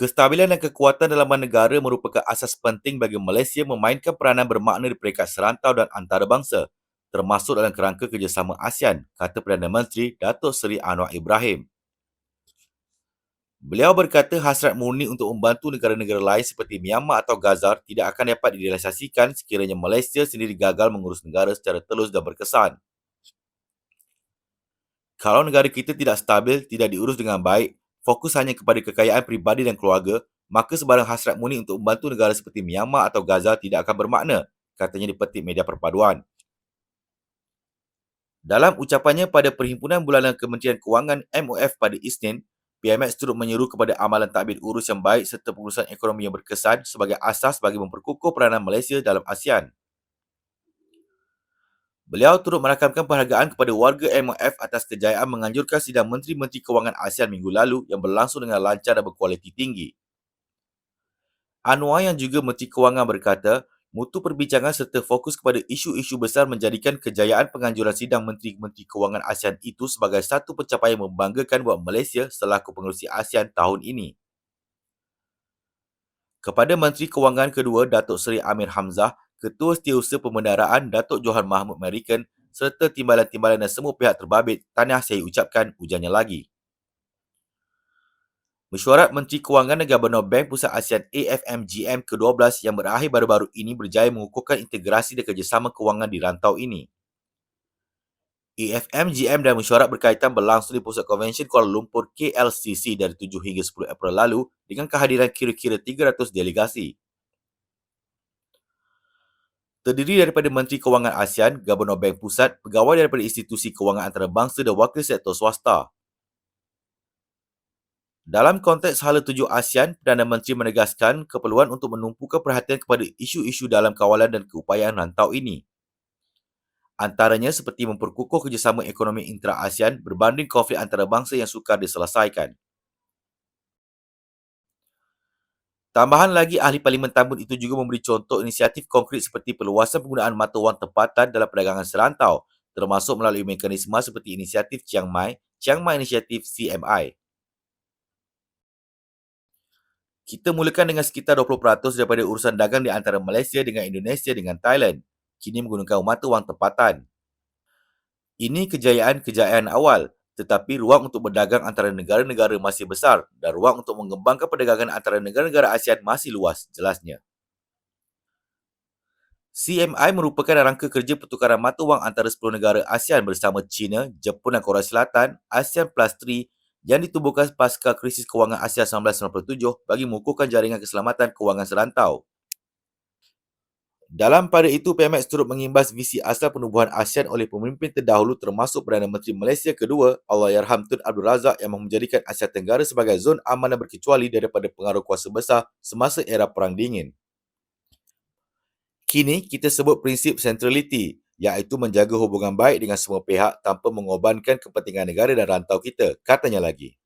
Kestabilan dan kekuatan dalaman negara merupakan asas penting bagi Malaysia memainkan peranan bermakna di peringkat serantau dan antarabangsa, termasuk dalam kerangka kerjasama ASEAN, kata Perdana Menteri Datuk Seri Anwar Ibrahim. Beliau berkata hasrat murni untuk membantu negara-negara lain seperti Myanmar atau Gaza tidak akan dapat direalisasikan sekiranya Malaysia sendiri gagal mengurus negara secara telus dan berkesan. Kalau negara kita tidak stabil, tidak diurus dengan baik, fokus hanya kepada kekayaan pribadi dan keluarga, maka sebarang hasrat murni untuk membantu negara seperti Myanmar atau Gaza tidak akan bermakna, katanya di petik media perpaduan. Dalam ucapannya pada Perhimpunan Bulanan Kementerian Kewangan MOF pada Isnin, PMX turut menyeru kepada amalan takbir urus yang baik serta pengurusan ekonomi yang berkesan sebagai asas bagi memperkukuh peranan Malaysia dalam ASEAN. Beliau turut merakamkan penghargaan kepada warga MOF atas kejayaan menganjurkan sidang Menteri-Menteri Kewangan ASEAN minggu lalu yang berlangsung dengan lancar dan berkualiti tinggi. Anwar yang juga Menteri Kewangan berkata, mutu perbincangan serta fokus kepada isu-isu besar menjadikan kejayaan penganjuran sidang Menteri-Menteri Kewangan ASEAN itu sebagai satu pencapaian membanggakan buat Malaysia selaku pengerusi ASEAN tahun ini. Kepada Menteri Kewangan kedua, Datuk Seri Amir Hamzah, Ketua Setiausaha Pembendaraan Datuk Johan Mahmud American serta timbalan-timbalan dan semua pihak terbabit tahniah saya ucapkan ujarnya lagi. Mesyuarat Menteri Kewangan dan Gubernur Bank Pusat ASEAN AFMGM ke-12 yang berakhir baru-baru ini berjaya mengukuhkan integrasi dan kerjasama kewangan di rantau ini. AFMGM dan mesyuarat berkaitan berlangsung di Pusat Konvensyen Kuala Lumpur KLCC dari 7 hingga 10 April lalu dengan kehadiran kira-kira 300 delegasi terdiri daripada Menteri Kewangan ASEAN, Gubernur Bank Pusat, pegawai daripada institusi kewangan antarabangsa dan wakil sektor swasta. Dalam konteks Hala Tujuh ASEAN, Perdana Menteri menegaskan keperluan untuk menumpukan perhatian kepada isu-isu dalam kawalan dan keupayaan rantau ini. Antaranya seperti memperkukuh kerjasama ekonomi intra-ASEAN berbanding konflik antarabangsa yang sukar diselesaikan. Tambahan lagi, ahli Parlimen Tambun itu juga memberi contoh inisiatif konkret seperti perluasan penggunaan mata wang tempatan dalam perdagangan serantau, termasuk melalui mekanisme seperti inisiatif Chiang Mai, Chiang Mai Initiative CMI. Kita mulakan dengan sekitar 20% daripada urusan dagang di antara Malaysia dengan Indonesia dengan Thailand, kini menggunakan mata wang tempatan. Ini kejayaan-kejayaan awal tetapi ruang untuk berdagang antara negara-negara masih besar dan ruang untuk mengembangkan perdagangan antara negara-negara ASEAN masih luas, jelasnya. CMI merupakan rangka kerja pertukaran mata wang antara 10 negara ASEAN bersama China, Jepun dan Korea Selatan, ASEAN Plus 3 yang ditubuhkan pasca krisis kewangan Asia 1997 bagi mengukuhkan jaringan keselamatan kewangan serantau. Dalam pada itu, PMX turut mengimbas visi asal penubuhan ASEAN oleh pemimpin terdahulu termasuk Perdana Menteri Malaysia kedua, Allahyarham Tun Abdul Razak yang menjadikan Asia Tenggara sebagai zon aman dan berkecuali daripada pengaruh kuasa besar semasa era Perang Dingin. Kini, kita sebut prinsip centrality, iaitu menjaga hubungan baik dengan semua pihak tanpa mengorbankan kepentingan negara dan rantau kita, katanya lagi.